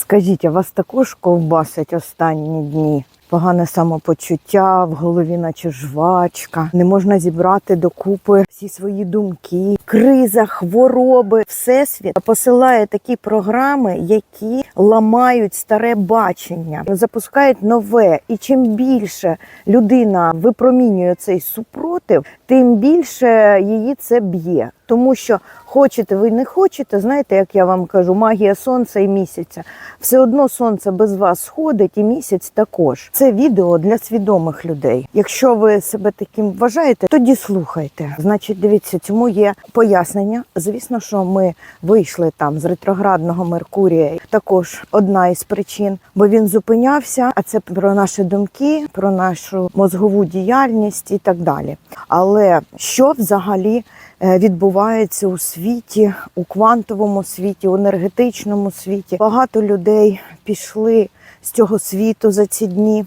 Скажіть, а вас також ковбасить останні дні? Погане самопочуття, в голові наче жвачка, не можна зібрати докупи всі свої думки, криза, хвороби. Всесвіт посилає такі програми, які ламають старе бачення, запускають нове. І чим більше людина випромінює цей супротив, тим більше її це б'є. Тому що хочете ви не хочете, знаєте, як я вам кажу, магія сонця і місяця. Все одно сонце без вас сходить, і місяць також. Це відео для свідомих людей. Якщо ви себе таким вважаєте, тоді слухайте. Значить, дивіться, цьому є пояснення. Звісно, що ми вийшли там з ретроградного Меркурія. Також одна із причин, бо він зупинявся. А це про наші думки, про нашу мозгову діяльність і так далі. Але що взагалі? Е, відбувається у світі, у квантовому світі, у енергетичному світі. Багато людей пішли з цього світу за ці дні.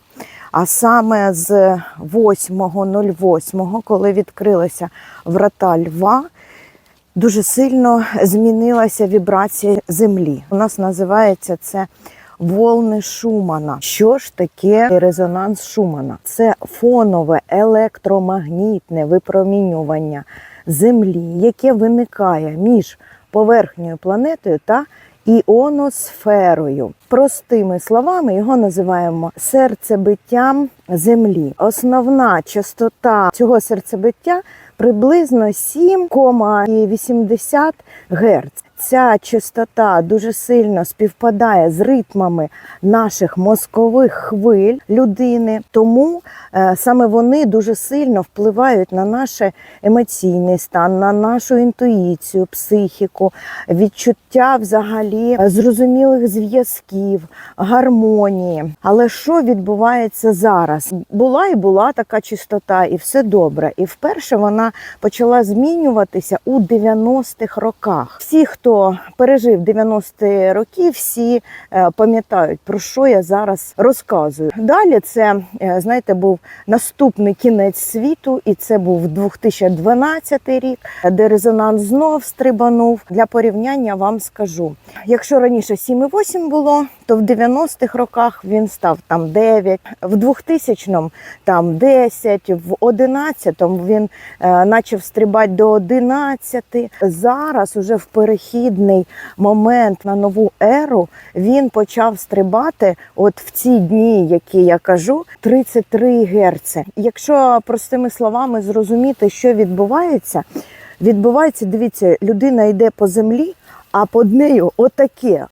А саме з 8.08, коли відкрилися врата Льва, дуже сильно змінилася вібрація Землі. У нас називається це волни Шумана. Що ж таке резонанс Шумана? Це фонове електромагнітне випромінювання Землі, яке виникає між поверхнею планетою та іоносферою. Простими словами його називаємо серцебиттям Землі. Основна частота цього серцебиття приблизно 7,80 Гц. Ця частота дуже сильно співпадає з ритмами наших мозкових хвиль людини, тому е, саме вони дуже сильно впливають на наш емоційний стан, на нашу інтуїцію, психіку, відчуття взагалі е, зрозумілих зв'язків, гармонії. Але що відбувається зараз? Була і була така чистота, і все добре. І вперше вона почала змінюватися у 90-х роках. Всі, хто пережив 90-ті роки, всі е, пам'ятають про що я зараз розказую. Далі це е, знаєте, був наступний кінець світу, і це був 2012 рік, де резонанс знов стрибанув. Для порівняння вам скажу: якщо раніше 7,8 було, то в 90-х роках він став там 9, в 2000-му там 10, в 11-му він е, почав стрибати до 11. Зараз уже в перехідний момент на нову еру він почав стрибати от в ці дні, які я кажу, 33 Гц. Якщо простими словами зрозуміти, що відбувається, відбувається, дивіться, людина йде по землі. А під нею отаке